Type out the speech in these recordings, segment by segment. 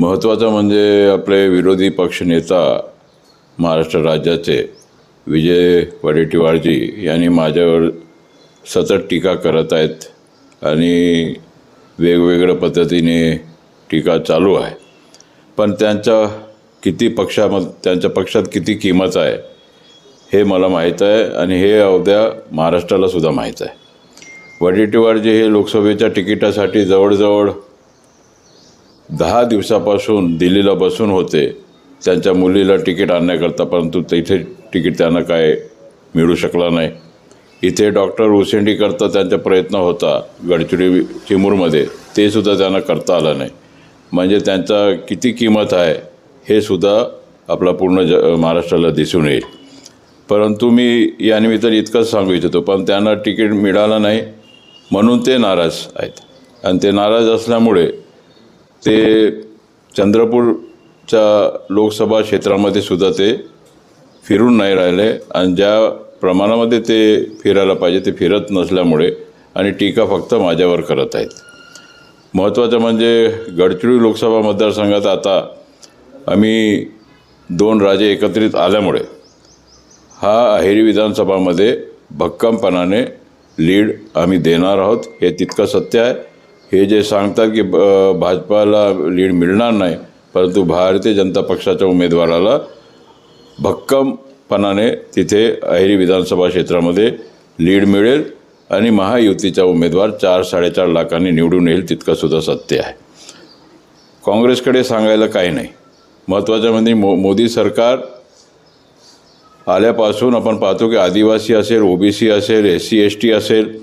महत्त्वाचं म्हणजे आपले विरोधी पक्षनेता महाराष्ट्र राज्याचे विजय वडेट्टीवारजी यांनी माझ्यावर सतत टीका करत आहेत आणि वेगवेगळ्या पद्धतीने टीका चालू आहे. पण त्यांच्या किती पक्षाम त्यांच्या पक्षात किती किंमत आहे हे मला माहीत आहे आणि हे अवद्या महाराष्ट्राला सुद्धा माहीत आहे. वडेट्टीवारजी हे लोकसभेच्या तिकिटासाठी जवळजवळ दहा दिवसापासून दिल्लीला बसून होते. त्यांच्या मुलीला तिकीट आणण्याकरता परंतु तिथे तिकीट त्यांना काय मिळू शकला नाही. इथे डॉक्टर उसेंडीकरता त्यांचा प्रयत्न होता गडचिरोली चिमूरमध्ये. तेसुद्धा त्यांना करता आलं नाही. म्हणजे त्यांचा किती किंमत आहे हे सुद्धा आपला पूर्ण ज महाराष्ट्राला दिसून येईल. परंतु मी यानिमित्त इतकंच सांगू इच्छितो पण त्यांना तिकीट मिळालं नाही म्हणून ते नाराज आहेत. आणि ते नाराज असल्यामुळे ते चंद्रपूरच्या लोकसभा क्षेत्रामध्ये सुद्धा ते फिरून नाही राहिले आणि ज्या प्रमाणामध्ये ते फिरायला पाहिजे ते फिरत नसल्यामुळे आणि टीका फक्त माझ्यावर करत आहेत. महत्त्वाचं म्हणजे गडचिरोली लोकसभा मतदारसंघात आता आम्ही दोन राजे एकत्रित आल्यामुळे हा अहेरी विधानसभामध्ये भक्कमपणाने लीड आम्ही देणार आहोत हे तितकं सत्य आहे. हे जे सांगतात की ब- भाजपाला लीड मिळणार नाही परंतु भारतीय जनता पक्षाच्या उमेदवाराला भक्कमपणाने तिथे अहेरी विधानसभा क्षेत्रामध्ये लीड मिळेल आणि महायुतीचा उमेदवार चार साडेचार लाखांनी निवडून येईल तितकंसुद्धा सत्य आहे. काँग्रेसकडे सांगायला काही नाही. महत्त्वाचं म्हणजे मो मोदी सरकार आल्यापासून आपण पाहतो की आदिवासी असेल ओबीसी असेल एस सी एस टी असेल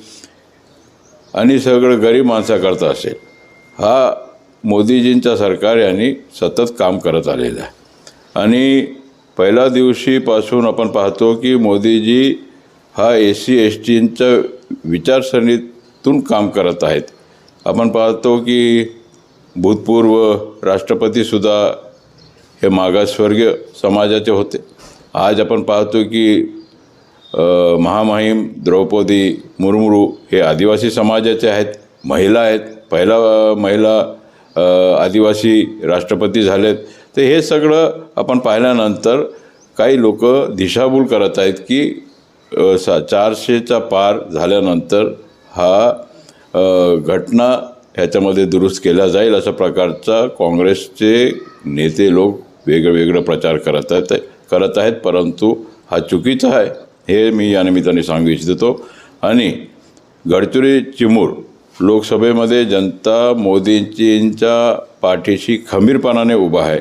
आणि सगळं गरीब माणसाकरता असेल. हा मोदीजींचा सरकार यांनी सतत काम करत आलेलं आहे. आणि पहिल्या दिवशीपासून आपण पाहतो की मोदीजी हा एस सी एस टींच्या विचारसरणीतून काम करत आहेत. आपण पाहतो की भूतपूर्व राष्ट्रपतीसुद्धा हे मागासवर्गीय समाजाचे होते. आज आपण पाहतो की महामहिम द्रौपदी मुर्मू हे आदिवासी समाजाचे आहेत महिला आहेत. पहिला महिला आदिवासी राष्ट्रपती झालेत. तर हे सगळं आपण पाहिल्यानंतर काही लोक दिशाभूल करत आहेत की सा चारशेचा पार झाल्यानंतर हा घटना ह्याच्यामध्ये दुरुस्त केला जाईल अशा प्रकारचा काँग्रेसचे नेते लोक वेगळं वेगळं प्रचार करत आहेत करत आहेत परंतु हा चुकीचा आहे. हे मी या निमित्ताने सांगू इच्छितो. आणि गडचिरोली चिमूर लोकसभेमध्ये जनता मोदींजींच्या पाठीशी खंबीरपणाने उभा आहे.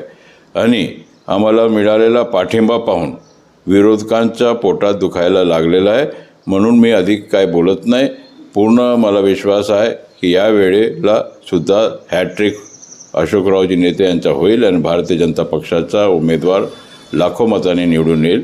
आणि आम्हाला मिळालेला पाठिंबा पाहून विरोधकांच्या पोटात दुखायला लागलेला आहे. म्हणून मी अधिक काय बोलत नाही. पूर्ण मला विश्वास आहे की या वेळेला सुद्धा हॅट्रिक अशोकरावजी नेते यांचा होईल आणि भारतीय जनता पक्षाचा उमेदवार लाखो मताने निवडून येईल.